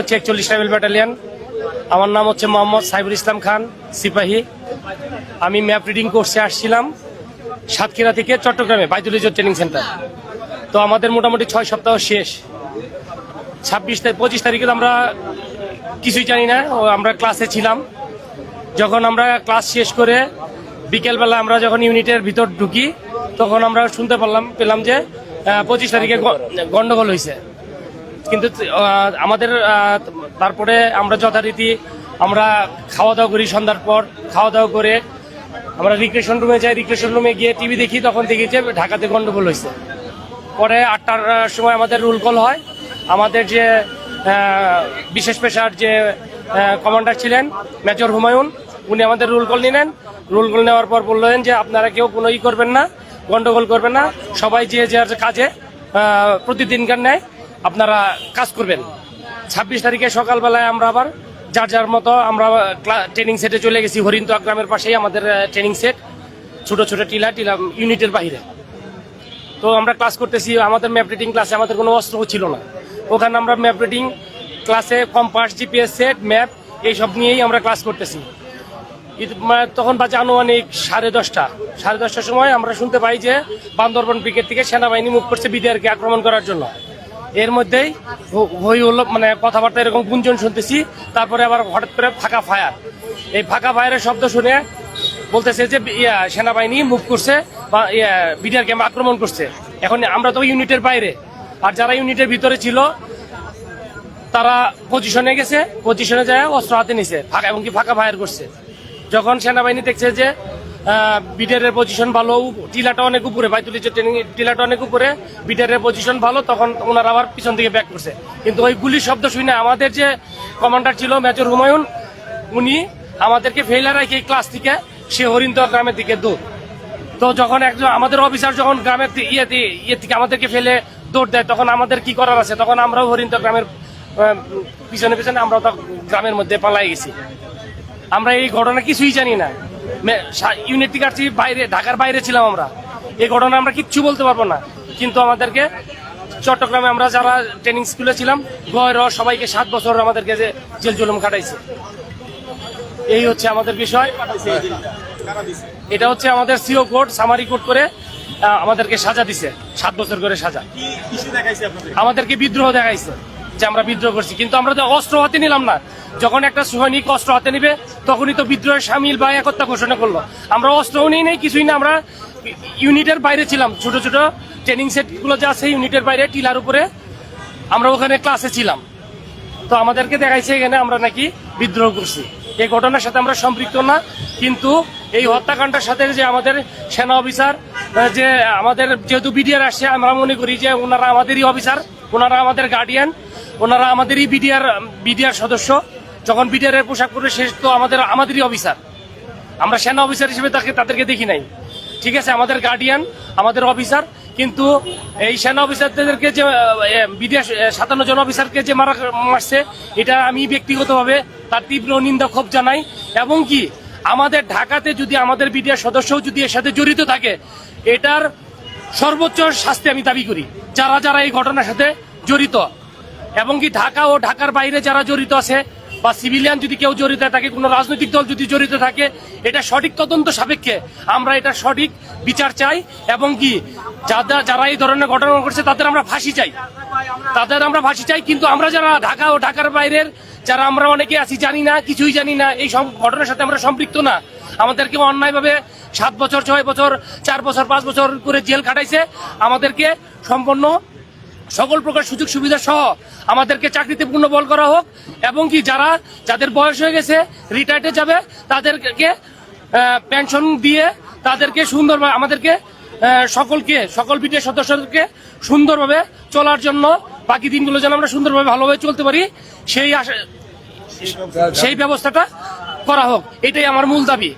হচ্ছে একচল্লিশ tribal battalion. আমার নাম হচ্ছে মোহাম্মদ সাইবুল ইসলাম খান, সিপাহী। আমি ম্যাপ রিডিং কোর্সে আসছিলাম সাতক্ষীরা থেকে চট্টগ্রামে, বাইতুল ট্রেনিং সেন্টার। তো আমাদের মোটামুটি ছয় সপ্তাহ শেষ। ছাব্বিশ তারিখ, পঁচিশ তারিখে আমরা কিছুই জানি না আমরা ক্লাসে ছিলাম। যখন আমরা ক্লাস শেষ করে বিকেলবেলা আমরা যখন ইউনিটের ভিতর ঢুকি, তখন আমরা শুনতে পারলাম, পেলাম যে পঁচিশ তারিখে গন্ডগোল হয়েছে কিন্তু আমাদের তারপরে আমরা যথারীতি আমরা খাওয়া দাওয়া করি সন্ধ্যার পর খাওয়া দাওয়া করে আমরা রিক্রেশন রুমে যাই রিক্রেশন রুমে গিয়ে টিভি দেখি, তখন দেখি যে ঢাকাতে গন্ডগোল হয়েছে। পরে আটটার সময় আমাদের রুল কল হয়। আমাদের যে বিশেষ পেশার যে কমান্ডার ছিলেন মেজর হুমায়ুন, উনি আমাদের রুল কল নিলেন। রুল কল নেওয়ার পর বললেন যে, আপনারা কেউ কোনো ই করবেন না, গন্ডগোল করবেন না। সবাই যে যার কাজে প্রতিদিনকার ন্যায় আপনারা কাজ করবেন। ছাব্বিশ তারিখে সকালবেলায় আমরা আবার যার যার মতো আমরা ট্রেনিং সেটে চলে গেছি। হরিণতোয়া গ্রামের পাশেই আমাদের ট্রেনিং সেট ছোট ছোট টিলা টিলা ইউনিটের বাইরে তো আমরা ক্লাস করতেছি। আমাদের ম্যাপ রিডিং ক্লাসে আমাদের কোনো অস্ত্র ছিল না। ওখানে আমরা ম্যাপ রিডিং ক্লাসে কম্পাস জিপিএস সেট ম্যাপ এইসব নিয়েই আমরা ক্লাস করতেছি। তখন বাজে আনুমানিক সাড়ে দশটা। সাড়ে দশটার সময় আমরা শুনতে পাই যে বান্দরবন ব্রিগেড থেকে সেনাবাহিনী মুখ করছে বিডিআরকে আক্রমণ করার জন্য। এর মধ্যেই হই হলো মানে কথাবার্তা এরকম গুঞ্জন শুনতেছি তারপরে আবার হঠাৎ করে ফাঁকা ফায়ার। এই ফাঁকা ফায়ারের শব্দ শুনে বলতেছে যে ইয়া, সেনাবাহিনী মুভ করছে বা বিডিআরকে আক্রমণ করছে। এখন আমরা তো ইউনিটের বাইরে। আর যারা ইউনিটের ভিতরে ছিল তারা পজিশনে গেছে পজিশনে যায় অস্ত্র হাতে নিছে ফাঁকা এমনকি ফাঁকা ফায়ার করছে। যখন সেনাবাহিনী দেখছে যে বিডারের পজিশন ভালো, টিলাটা অনেক উপরে যে ট্রেনিং টিলাটা অনেক উপরে বিডারের পজিশন ভালো, তখন ওনারা আবার পিছন দিকে ব্যাক করছে। কিন্তু ওই গুলির শব্দ শুনে আমাদের যে কমান্ডার ছিল মেজর হুমায়ুন, উনি আমাদেরকে ফেলার রেখে ক্লাস থেকে, সে হরিন্দর গ্রামের দিকে দৌড়। তো যখন একজন, আমাদের অফিসার যখন গ্রামের ইয়েতে ইয়ে থেকে আমাদেরকে ফেলে দৌড় দেয়, তখন আমাদের কি করার আছে? তখন আমরাও হরিন্দর গ্রামের পিছনে পিছনে আমরা তো গ্রামের মধ্যে পালাই গেছি। আমরা এই ঘটনা কিছুই জানি না। ইউনিট থেকে বাইরে ঢাকার বাইরে ছিলাম আমরা। এই ঘটনা আমরা কিচ্ছু বলতে পারব না। কিন্তু আমাদেরকে চট্টগ্রামে আমরা যারা ট্রেনিং স্কুলে ছিলাম গয়ের সবাইকে সাত বছর আমাদেরকে যে জেল জুলুম খাটাইছে এই হচ্ছে আমাদের বিষয়। এটা হচ্ছে আমাদের সিও কোর্ট সামারি কোর্ট করে আমাদেরকে সাজা দিছে। সাত বছর করে সাজা। আমাদেরকে বিদ্রোহ দেখাইছে। যে আমরা বিদ্রোহ করছি। কিন্তু আমরা তো অস্ত্র হাতে নিলাম না। যখন একটা সৈনিক অস্ত্র হাতে নিবে, তখনই তো বিদ্রোহের সামিল বা একতা ঘোষণা করল। আমরা অস্ত্রও নিই নেই, কিছুই না। আমরা ইউনিটের বাইরে ছিলাম। ছোট ছোট ট্রেনিং সেটগুলো যা আছে, ইউনিটের বাইরে, টিলার উপরে আমরা ওখানে ক্লাসে ছিলাম। তো আমাদেরকে দেখাইছে এখানে আমরা নাকি বিদ্রোহ করছি। এই ঘটনার সাথে আমরা সম্পৃক্ত না, কিন্তু এই হত্যাকাণ্ডের সাথে যে আমাদের সেনা অফিসার যে আমাদের যেহেতু বিডিআর আসছে আমরা মনে করি যে ওনারা আমাদেরই অফিসার ওনারা আমাদের গার্ডিয়ান ওনারা আমাদেরই বিডিআর বিডিআর সদস্য। যখন বিডিআর এর পোশাক পরে শেষ তো আমাদের, আমাদেরই অফিসার আমরা সেনা অফিসার হিসেবে তাকে, তাদেরকে দেখি নাই। ঠিক আছে, আমাদের গার্ডিয়ান আমাদের অফিসার কিন্তু এই সেনা অফিসারদেরকে যে বিদেশ সাতান্ন জন অফিসারকে যে মারা, মারছে, এটা আমি ব্যক্তিগতভাবে তার তীব্র নিন্দা, ক্ষোভ জানাই। এবং কি আমাদের ঢাকাতে যদি আমাদের বিডিআর সদস্যও যদি এর সাথে জড়িত থাকে, এটার সর্বোচ্চ শাস্তি আমি দাবি করি, যারা যারা এই ঘটনার সাথে জড়িত। এবং কি ঢাকা ও ঢাকার বাইরে যারা জড়িত আছে, বা সিভিলিয়ান যদি কেউ জড়িত থাকে, কোনো রাজনৈতিক দল যদি জড়িত থাকে, এটা সঠিক তদন্ত সাপেক্ষে আমরা এটা সঠিক বিচার চাই, এবং কি যারা যারা এই ধরনের ঘটনা করছে তাদের আমরা ফাঁসি চাই। তাদের আমরা ফাঁসি চাই, কিন্তু আমরা যারা ঢাকা ও ঢাকার বাইরের যারা আমরা অনেকে আছি, জানি না, কিছুই জানি না, এই সব ঘটনার সাথে আমরা সম্পৃক্ত না। আমাদেরকে অন্যায়ভাবে সাত বছর, ছয় বছর, চার বছর, পাঁচ বছর করে জেল খাটাইছে। আমাদেরকে সম্পূর্ণ সকল প্রকার সুযোগ সুবিধা সহ আমাদেরকে চাকরিতে পূর্ণ বল করা হোক, এবং কি যারা, যাদের বয়স হয়ে গেছে রিটায়ার্ডে যাবে, তাদেরকে পেনশন দিয়ে তাদেরকে সুন্দর আমাদেরকে সকলকে, সকল বিটিএ সদস্যদেরকে সুন্দরভাবে চলার জন্য বাকি দিনগুলো যেন আমরা সুন্দরভাবে ভালোভাবে চলতে পারি, সেই সেই ব্যবস্থাটা করা হোক। এটাই আমার মূল দাবি।